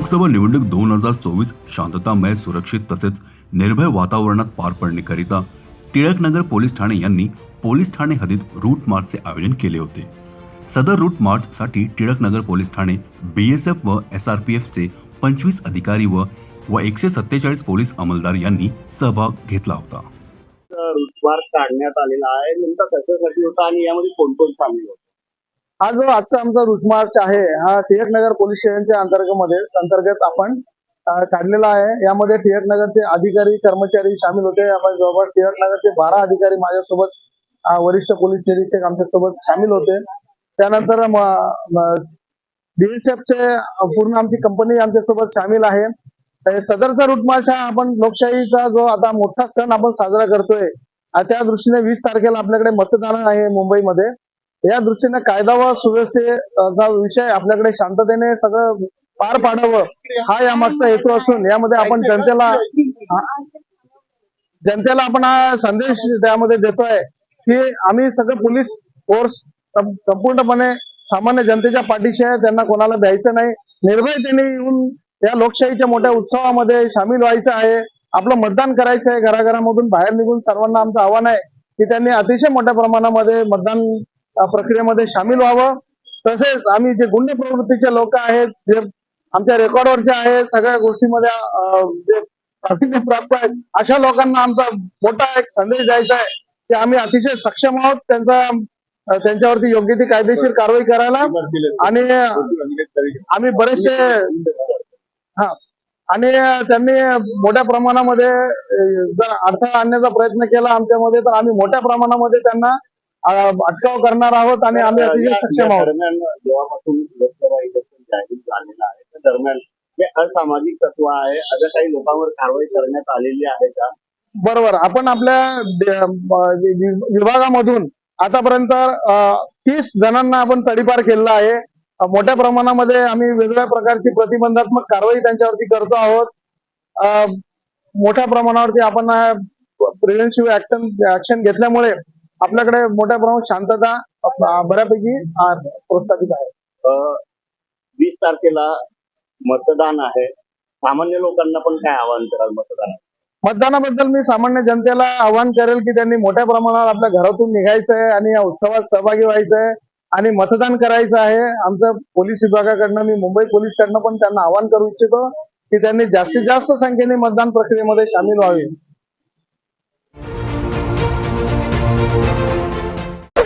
लोकसभा निवडणूक दोन हजार चोवीस शांततामय सुरक्षित तसेच निर्भय वातावरणात पार पडण्याकरिता टिळकनगर पोलीस ठाणे यांनी पोलीस ठाणे हद्दीत रूट मार्चचे आयोजन केले होते. सदर रूट मार्चसाठी टिळकनगर पोलीस ठाणे बीएसएफ व एसआरपीएफचे पंचवीस अधिकारी व व एकशे सत्तेचाळीस पोलीस अंमलदार यांनी सहभाग घेतला होता. रुटमार्ग काढण्यात आलेला आहे. नेमका कशासाठी होता आणि यामध्ये कोण कोण सामील होतं? हा जो आजचा आमचा रुस मार्च आहे हा टिळकनगर पोलीस स्टेशनच्या अंतर्गत अंतर्गत आपण काढलेला आहे. यामध्ये टिळकनगरचे अधिकारी कर्मचारी सामील होते. आपण जवळपास टिळकनगरचे बारा अधिकारी माझ्यासोबत वरिष्ठ पोलीस निरीक्षक आमच्यासोबत सामील होते. त्यानंतर बीएसएफचे पूर्ण आमची कंपनी आमच्यासोबत सामील आहे. सदरचा रुटमार्च हा आपण लोकशाहीचा जो आता मोठा सण आपण साजरा करतोय त्या दृष्टीने वीस तारखेला आपल्याकडे मतदान आहे मुंबईमध्ये. या दृष्टीने कायदा व सुव्यवस्थेचा विषय आपल्याकडे शांततेने सगळं पार पाडावं हा या मागचा हेतू असून यामध्ये आपण जनतेला जनतेला आपण हा संदेश त्यामध्ये देतोय की आम्ही सगळं पोलीस फोर्स संपूर्णपणे सामान्य जनतेच्या पाठीशी आहे. त्यांना कोणाला द्यायचं नाही. निर्भयतेने येऊन या लोकशाहीच्या मोठ्या उत्सवामध्ये सामील व्हायचं आहे. आपलं मतदान करायचं आहे. घराघरामधून बाहेर निघून सर्वांना आमचं आव्हान आहे की त्यांनी अतिशय मोठ्या प्रमाणामध्ये मतदान प्रक्रियेमध्ये सामील व्हावं. तसेच आम्ही जे गुंडी प्रवृत्तीचे लोक आहेत जे आमच्या रेकॉर्डवरचे आहेत सगळ्या गोष्टीमध्ये प्राप्त आहेत अशा लोकांना आमचा मोठा एक संदेश द्यायचा आहे की आम्ही अतिशय सक्षम आहोत. त्यांचा त्यांच्यावरती योग्य ती कायदेशीर कारवाई करायला. आणि आम्ही बरेचसे हा आणि त्यांनी मोठ्या प्रमाणामध्ये जर अडथळा आणण्याचा प्रयत्न केला आमच्यामध्ये तर आम्ही मोठ्या प्रमाणामध्ये त्यांना अटकाव करणार आहोत आणि आम्ही अतिशय सक्षम आहोत. जेव्हापासून लोकसभा इलेक्शन जाहीर झालेलं आहे त्या दरम्यान हे असामाजिक तत्व आहे. अशा काही लोकांवर कारवाई करण्यात आलेली आहे का? बरोबर. आपण आपल्या विभागामधून आतापर्यंत तीस जणांना आपण तडीपार केलेला आहे. मोठ्या प्रमाणामध्ये आम्ही वेगवेगळ्या प्रकारची प्रतिबंधात्मक कारवाई त्यांच्यावरती करतो आहोत. मोठ्या प्रमाणावरती आपण प्रिव्हेन्सिव्ह ऍक्शन घेतल्यामुळे आपल्याकडे मोठ्या प्रमाणात शांतता बऱ्यापैकी प्रस्थापित आहे. वीस तारखेला मतदान आहे. सामान्य लोकांना पण काय आवाहन कराल मतदानात? मतदानाबद्दल मी सामान्य जनतेला आवाहन करेल की त्यांनी मोठ्या प्रमाणात आपल्या घरातून निघायचं आहे आणि या उत्सवात सहभागी व्हायचं आहे आणि मतदान करायचं आहे. आमचं पोलीस विभागाकडनं मी मुंबई पोलीसकडनं पण त्यांना आवाहन करू इच्छितो की त्यांनी जास्तीत जास्त संख्येने मतदान प्रक्रियेमध्ये सामील व्हावे.